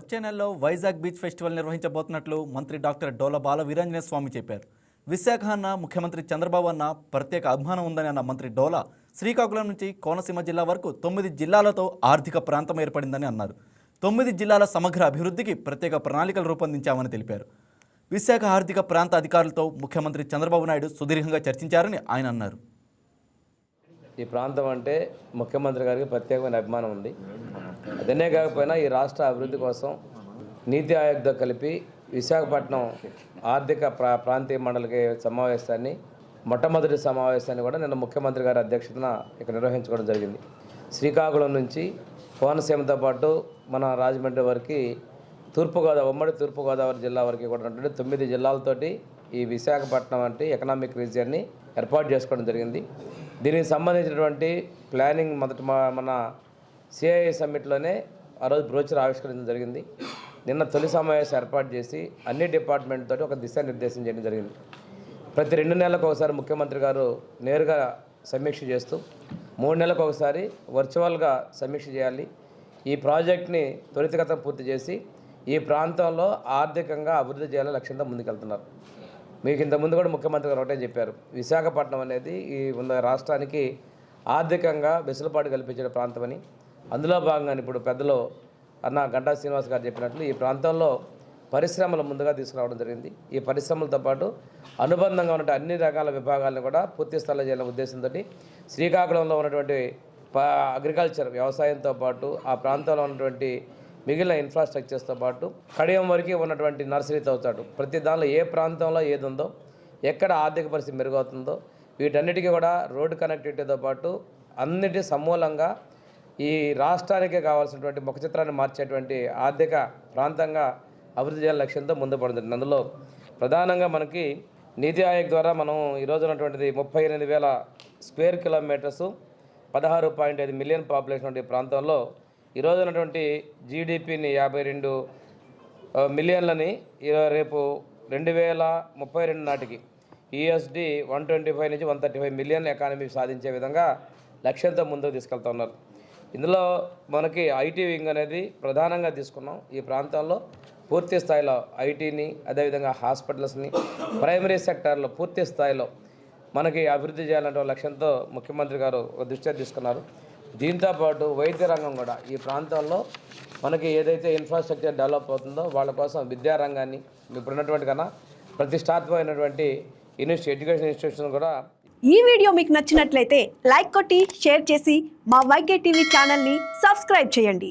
వచ్చే నెలలో Vizag beach festival నిర్వహించబోతున్నట్లు మంత్రి డాక్టర్ డోల బాల వీరాంజనేయ స్వామి చెప్పారు. విశాఖ అన్న ముఖ్యమంత్రి చంద్రబాబు అన్న ప్రత్యేక అభిమానం ఉందని అన్న మంత్రి డోలా శ్రీకాకుళం నుంచి కోనసీమ జిల్లా వరకు తొమ్మిది జిల్లాలతో ఆర్థిక ప్రాంతం ఏర్పడిందని అన్నారు. తొమ్మిది జిల్లాల సమగ్ర అభివృద్ధికి ప్రత్యేక ప్రణాళికలు రూపొందించామని తెలిపారు. విశాఖ ఆర్థిక ప్రాంత అధికారులతో ముఖ్యమంత్రి చంద్రబాబు నాయుడు సుదీర్ఘంగా చర్చించారని ఆయన అన్నారు. ఈ ప్రాంతం అంటే ముఖ్యమంత్రి గారికి ప్రత్యేకమైన అభిమానం ఉంది. అదనే కాకపోయినా ఈ రాష్ట్ర అభివృద్ధి కోసం నీతి ఆయోగ్తో కలిపి విశాఖపట్నం ఆర్థిక ప్రా ప్రాంతీయ మండలికి సమావేశాన్ని మొట్టమొదటి సమావేశాన్ని కూడా నిన్న ముఖ్యమంత్రి గారి అధ్యక్షతన ఇక్కడ నిర్వహించుకోవడం జరిగింది. శ్రీకాకుళం నుంచి కోనసీమతో పాటు మన రాజమండ్రి వరకు తూర్పుగోదావరి ఉమ్మడి తూర్పుగోదావరి జిల్లా వరకు కూడా ఉన్నటువంటి తొమ్మిది జిల్లాలతోటి ఈ విశాఖపట్నం అంటే ఎకనామిక్ రీజియన్ని ఏర్పాటు చేసుకోవడం జరిగింది. దీనికి సంబంధించినటువంటి ప్లానింగ్ మొదట మన సిఐఐ సమ్మిట్లోనే ఆ రోజు బ్రోచర్ ఆవిష్కరించడం జరిగింది. నిన్న తొలి సమావేశం ఏర్పాటు చేసి అన్ని డిపార్ట్మెంట్ తోటి ఒక దిశానిర్దేశం చేయడం జరిగింది. ప్రతి రెండు నెలలకు ఒకసారి ముఖ్యమంత్రి గారు నేరుగా సమీక్ష చేస్తూ మూడు నెలలకు ఒకసారి వర్చువల్గా సమీక్ష చేయాలి. ఈ ప్రాజెక్ట్ని త్వరితగతం పూర్తి చేసి ఈ ప్రాంతంలో ఆర్థికంగా అభివృద్ధి చేయాలని లక్ష్యంతో ముందుకెళ్తున్నారు. మీకు ఇంతకుముందు కూడా ముఖ్యమంత్రి గారు ఒకటే చెప్పారు. విశాఖపట్నం అనేది ఈ ఉన్న రాష్ట్రానికి ఆర్థికంగా వెసులుబాటు కల్పించిన ప్రాంతమని. అందులో భాగంగా ఇప్పుడు పెద్దలు అన్న గంటా శ్రీనివాస్ గారు చెప్పినట్లు ఈ ప్రాంతంలో పరిశ్రమలు ముందుగా తీసుకురావడం జరిగింది. ఈ పరిశ్రమలతో పాటు అనుబంధంగా ఉన్న అన్ని రకాల విభాగాలను కూడా పూర్తి స్థాయిలో చేయాలనే ఉద్దేశంతో శ్రీకాకుళంలో ఉన్నటువంటి ప అగ్రికల్చర్ వ్యవసాయంతో పాటు ఆ ప్రాంతంలో ఉన్నటువంటి మిగిలిన ఇన్ఫ్రాస్ట్రక్చర్స్తో పాటు కడియం వరకు ఉన్నటువంటి నర్సరీతో అవుతాడు. ప్రతి దానిలో ఏ ప్రాంతంలో ఏది ఉందో ఎక్కడ ఆర్థిక పరిస్థితి మెరుగవుతుందో వీటన్నిటికీ కూడా రోడ్డు కనెక్టివిటీతో పాటు అన్నిటి సమూలంగా ఈ రాష్ట్రానికి కావాల్సినటువంటి ముఖ చిత్రాన్ని మార్చేటువంటి ఆర్థిక ప్రాంతంగా అభివృద్ధి చేయాలని లక్ష్యంతో ముందు పడుతుంది. అందులో ప్రధానంగా మనకి నీతి ఆయోగ్ ద్వారా మనం ఈరోజు ఉన్నటువంటిది ముప్పై ఎనిమిది వేల స్క్వేర్ కిలోమీటర్సు పదహారు పాయింట్ ఐదు మిలియన్ పాపులేషన్ ఉండే ప్రాంతంలో ఈరోజు ఉన్నటువంటి జీడిపిని యాభై రెండు మిలియన్లని రేపు రెండు వేల ముప్పై రెండు నాటికి యూఎస్డి వన్ ట్వంటీ ఫైవ్ నుంచి one thirty five million economy సాధించే విధంగా లక్ష్యంతో ముందుకు తీసుకెళ్తున్నారు ఇందులో మనకి ఐటీ వింగ్ అనేది ప్రధానంగా తీసుకున్నాం. ఈ ప్రాంతాల్లో పూర్తి స్థాయిలో ఐటీని అదేవిధంగా హాస్పిటల్స్ని ప్రైమరీ సెక్టార్లో పూర్తి స్థాయిలో మనకి అభివృద్ధి చేయాలంటే లక్ష్యంతో ముఖ్యమంత్రి గారు ఒక దృష్ట్యా తీసుకున్నారు. దీంతోపాటు వైద్య రంగం కూడా ఈ ప్రాంతంలో మనకి ఏదైతే ఇన్ఫ్రాస్ట్రక్చర్ డెవలప్ అవుతుందో వాళ్ళ కోసం విద్యారంగాన్ని ఇప్పుడు ఉన్నటువంటి కన్నా ప్రతిష్టాత్మకమైనటువంటి ఇన్స్టి ఎడ్యుకేషన్ ఇన్స్టిట్యూషన్ కూడా ఈ వీడియో మీకు నచ్చినట్లయితే లైక్ కొట్టి షేర్ చేసి మా వైకే టీవీ ఛానల్ని సబ్స్క్రైబ్ చేయండి.